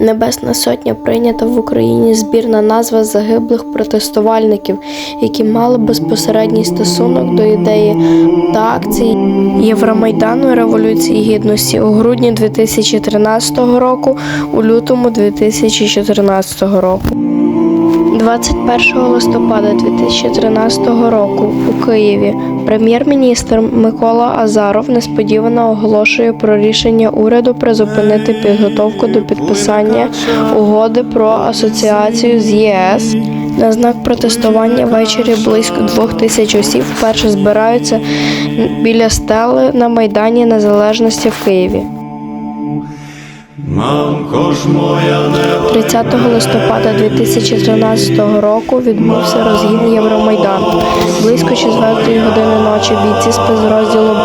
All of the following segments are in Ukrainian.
Небесна Сотня прийнята в Україні збірна назва загиблих протестувальників, які мали безпосередній стосунок до ідеї та акцій Євромайдану Революції Гідності у грудні 2013 року, у лютому 2014 року. 21 листопада 2013 року у Києві прем'єр-міністр Микола Азаров несподівано оголошує про рішення уряду призупинити підготовку до підписання угоди про асоціацію з ЄС. На знак протестування ввечері близько двох тисяч осіб вперше збираються біля стели на Майдані Незалежності в Києві. Мамко ж моя не 30 листопада 2013 року відбувся розгін Євромайдану. Близько 4 години ночі бійці спецрозділу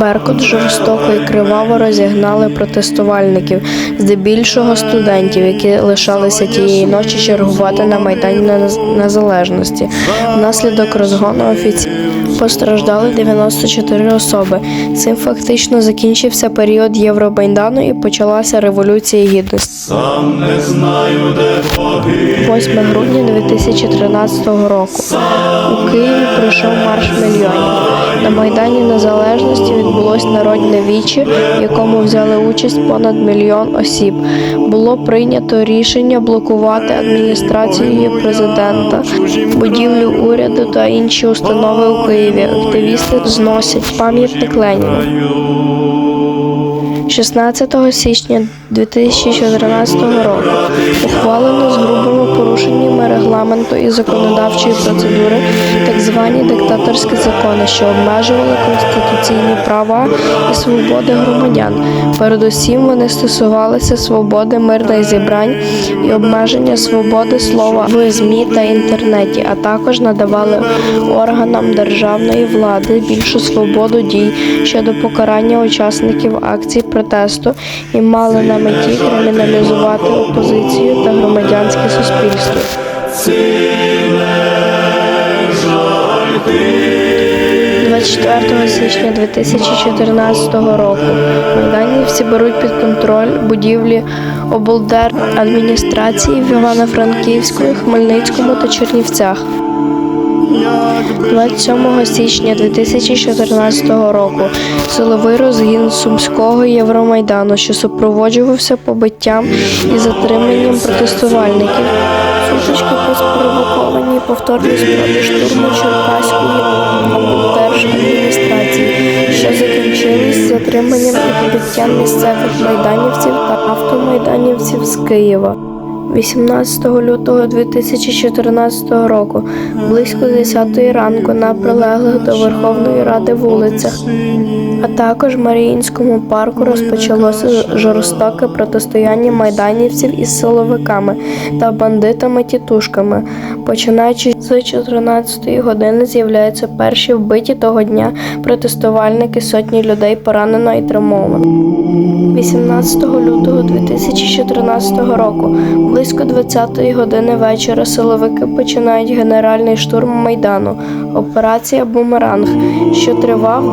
Беркут жорстоко і криваво розігнали протестувальників, здебільшого студентів, які лишалися тієї ночі чергувати на Майдані Нез- Незалежності. Внаслідок розгону офіційно постраждали 94 особи. Цим фактично закінчився період Євромайдану і почалася революція гідності. сам не знаю, де боги. 8 грудня 2013 року у Києві пройшов марш мільйонів. На Майдані Незалежності відбулось народне віче, в якому взяли участь понад мільйон осіб. Було прийнято рішення блокувати адміністрацію президента, будівлю уряду та інші установи у Києві. Активісти зносять пам'ятник Леніна. 16 січня 2014 року ухвалено з грубими порушеннями регламенту і законодавчої процедури так звані диктаторські закони, що обмежували конституційні права і свободи громадян. Передусім вони стосувалися свободи мирних зібрань і обмеження свободи слова в ЗМІ та інтернеті, а також надавали органам державної влади більшу свободу дій щодо покарання учасників акцій протесту і мали на меті криміналізувати опозицію та громадянське суспільство. 24 січня 2014 року майданівці беруть під контроль будівлі облдержадміністрації в Івано-Франківську, Хмельницькому та Чернівцях. 27 січня 2014 року силовий розгін Сумського Євромайдану, що супроводжувався побиттям і затриманням протестувальників. Сутички по спровокованій повторній штурму Черкаської облдержадміністрації, що закінчились затриманням і побиттям місцевих майданівців та автомайданівців з Києва. 18 лютого 2014 року близько 10 ранку на прилеглих до Верховної Ради вулицях, а також в Маріїнському парку розпочалося жорстоке протистояння майданівців із силовиками та бандитами-тітушками. Починаючи з 14 години з'являються перші вбиті того дня протестувальники, сотні людей поранено і травмовано. 18 лютого 2014 року, близько 20-ї години вечора, силовики починають генеральний штурм майдану. Операція Бумеранг, що тривав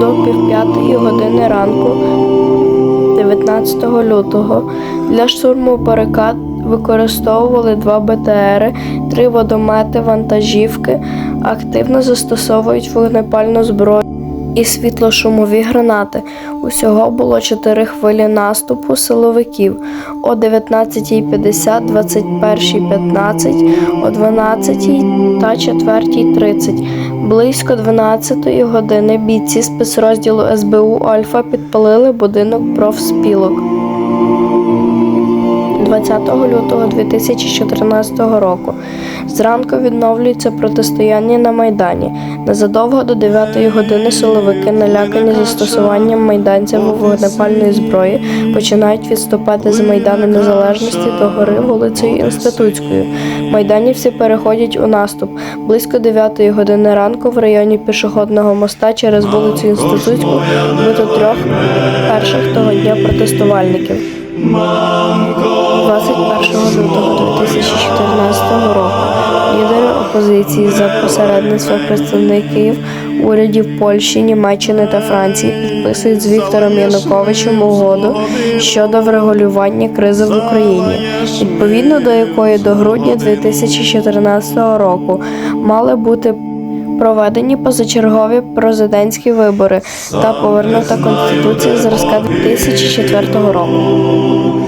до півп'ятої години ранку 19 лютого. Для штурму барикад використовували два БТРи, три водомети, вантажівки, активно застосовують вогнепальну зброю і світлошумові гранати. Усього було чотири хвилі наступу силовиків о 19.50, 21.15, о 12 та 4.30. Близько 12 години бійці спецрозділу СБУ Альфа підпалили будинок профспілок. 20 лютого 2014 року. Зранку відновлюється протистояння на Майдані. Незадовго до 9 години силовики, налякані застосуванням майданців вогнепальної зброї, починають відступати з Майдану Незалежності до гори вулицею Інститутською. Майданівці переходять у наступ. Близько 9 години ранку в районі пішохідного моста через вулицю Інститутську вбито трьох перших того дня протестувальників. 21 лютого 2014 року лідери опозиції за посередництва представників урядів Польщі, Німеччини та Франції підписують з Віктором Януковичем угоду щодо врегулювання кризи в Україні, відповідно до якої до грудня 2014 року мали бути проведені позачергові президентські вибори та повернута конституція зразка 2004 року.